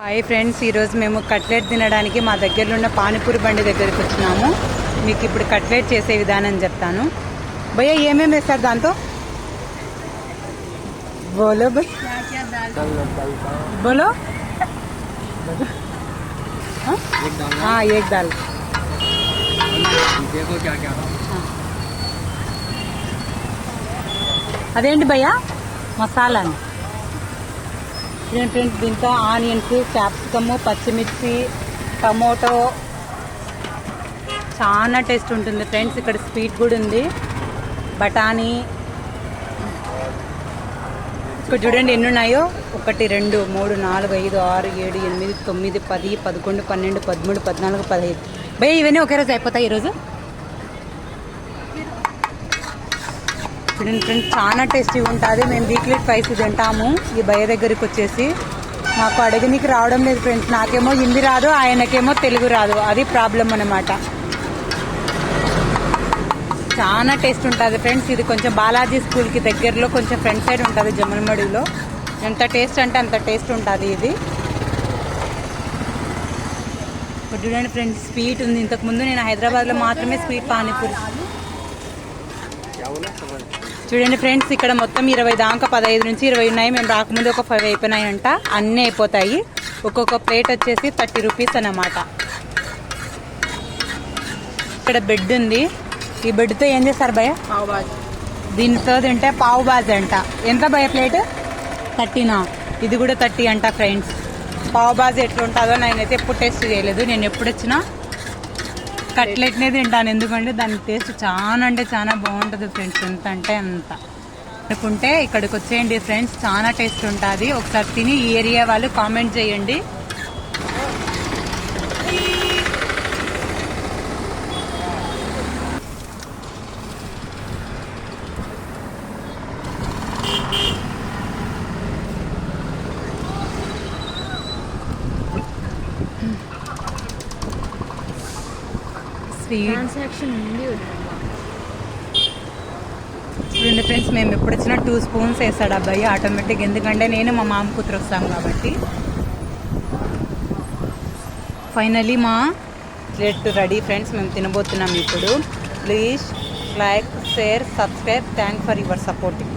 Hi friends ఈరోజు మేము cutlet తినడానికి మా దగ్గరలో ఉన్న పానీపూరి బండి దగ్గరికి వచ్చినాము. మీకు ఇప్పుడు కట్లెట్ చేసే విధానం చెప్తాను. భయ్య ఏమేమి వేస్తారు దాంతో? బోలో బోలో? దాల్. అదేంటి భయ్యా? మసాలా మసాలాని ఫ్రెండ్స్ దీంతో ఆనియన్స్ క్యాప్సికమ్ పచ్చిమిర్చి టమోటో. చాలా టేస్ట్ ఉంటుంది ఫ్రెండ్స్ ఇక్కడ స్వీట్ కూడా ఉంది. బఠానీ. ఇక్కడ చూడండి ఎన్ని ఉన్నాయో ఒకటి రెండు మూడు నాలుగు ఐదు ఆరు ఏడు ఎనిమిది తొమ్మిది పది పదకొండు పన్నెండు పదమూడు పద్నాలుగు పదహైదు. భయ్య ఇవన్నీ ఒకే రోజు అయిపోతాయి ఈరోజు? చూడండి ఫ్రెండ్స్ చాలా టేస్టీగా ఉంటుంది. మేము వీక్లీ ట్వైస్ తింటాము. ఈ భయ దగ్గరికి వచ్చేసి మాకు అడగనికి రావడం లేదు ఫ్రెండ్స్ నాకేమో హిందీ రాదు ఆయనకేమో తెలుగు రాదు. అది ప్రాబ్లం అనమాట చాలా టేస్ట్ ఉంటుంది ఫ్రెండ్స్ ఇది కొంచెం బాలాజీ స్కూల్కి దగ్గరలో కొంచెం ఫ్రంట్ సైడ్ ఉంటుంది జమ్మలమడిలో ఎంత టేస్ట్ అంటే అంత టేస్ట్ ఉంటుంది ఇది. చూడండి ఫ్రెండ్స్ స్వీట్ ఉంది. ఇంతకుముందు నేను హైదరాబాద్లో మాత్రమే స్వీట్ పానీపూరి. చూడండి ఫ్రెండ్స్ ఇక్కడ మొత్తం ఇరవై దాకా పదహైదు నుంచి ఇరవై ఉన్నాయి. మేము రాకముందు ఒక ఫైవ్ అయిపోయినాయంట. అన్నీ అయిపోతాయి. ఒక్కొక్క ప్లేట్ వచ్చేసి థర్టీ రూపీస్ అన్నమాట. ఇక్కడ బెడ్ ఉంది. ఈ బెడ్తో ఏం చేస్తారు భయ దీనితో తింటే పావు బాజీ అంట. ఎంత భయ ప్లేట్ థర్టీనా ఇది కూడా థర్టీ అంట ఫ్రెండ్స్ పావు బాజీ ఎట్లుంటుందో నేనైతే ఎప్పుడు టేస్ట్ చేయలేదు. నేను ఎప్పుడు వచ్చినా కట్లెట్నే తింటాను. ఎందుకంటే దాని టేస్ట్ చాలా అంటే చాలా బాగుంటుంది ఫ్రెండ్స్. ఎంత అంటే అంత. అనుకుంటే ఇక్కడికి వచ్చేయండి ఫ్రెండ్స్. చాలా టేస్ట్ ఉంటుంది. ఒకసారి తిని ఈ ఏరియా వాళ్ళు కామెంట్ చేయండి. ట్రాన్సాక్షన్ ఉంది చూడండి ఫ్రెండ్స్ మేము ఎప్పుడు వచ్చినా టూ స్పూన్స్ వేస్తాడు అబ్బాయి ఆటోమేటిక్ ఎందుకంటే నేను మా మామ కూతురు వస్తాం కాబట్టి. ఫైనలీ మా ప్లేట్ రెడీ ఫ్రెండ్స్ మేము తినబోతున్నాం ఇప్పుడు. Please like share subscribe thank for your supporting